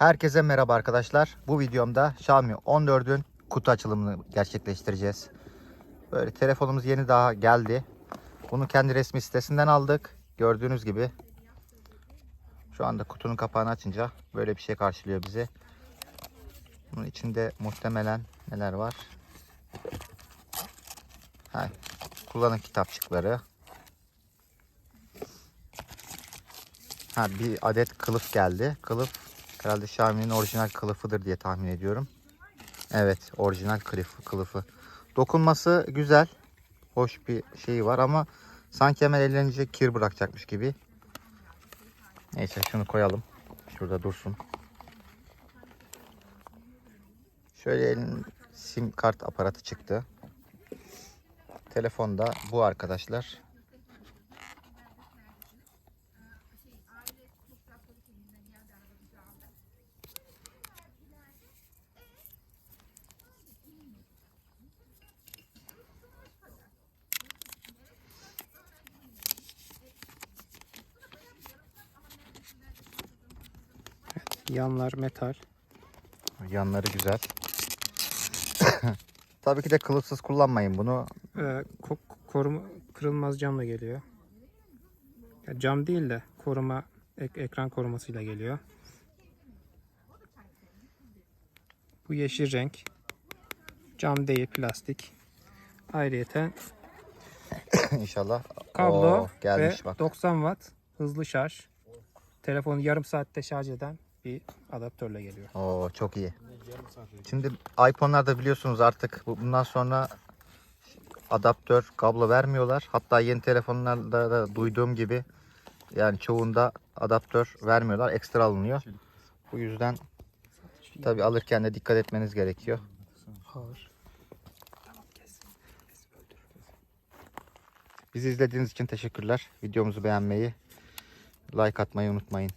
Herkese merhaba arkadaşlar. Bu videomda Xiaomi 14'ün kutu açılımını gerçekleştireceğiz. Böyle telefonumuz yeni daha geldi. Bunu kendi resmi sitesinden aldık. Gördüğünüz gibi. Şu anda kutunun kapağını açınca böyle bir şey karşılıyor bizi. Bunun içinde muhtemelen neler var? Ha, kullanım kitapçıkları. Ha, bir adet kılıf geldi. Kılıf herhalde Xiaomi'nin orijinal kılıfıdır diye tahmin ediyorum. Evet, orijinal kılıfı. kılıfı. Dokunması güzel. Hoş bir şeyi var ama sanki hemen ellenince kir bırakacakmış gibi. Neyse şunu koyalım. Şurada dursun. Şöyle elin sim kart aparatı çıktı. Telefonda bu arkadaşlar. Yanlar metal. Yanları güzel. Tabii ki de kılıfsız kullanmayın bunu. Ee, ko- koruma kırılmaz camla geliyor. Ya cam değil de koruma ek- ekran korumasıyla geliyor. Bu yeşil renk. Cam değil plastik. Ayrıyeten İnşallah. kablo Oo, gelmiş ve bak. 90 watt hızlı şarj. Telefonu yarım saatte şarj eden bir adaptörle geliyor. Oo, çok iyi. Şimdi iPhone'larda biliyorsunuz artık bu- bundan sonra adaptör, kablo vermiyorlar. Hatta yeni telefonlarda da duyduğum gibi yani çoğunda adaptör vermiyorlar. Ekstra alınıyor. Bu yüzden tabi alırken de dikkat etmeniz gerekiyor. Ağır. Bizi izlediğiniz için teşekkürler. Videomuzu beğenmeyi, like atmayı unutmayın.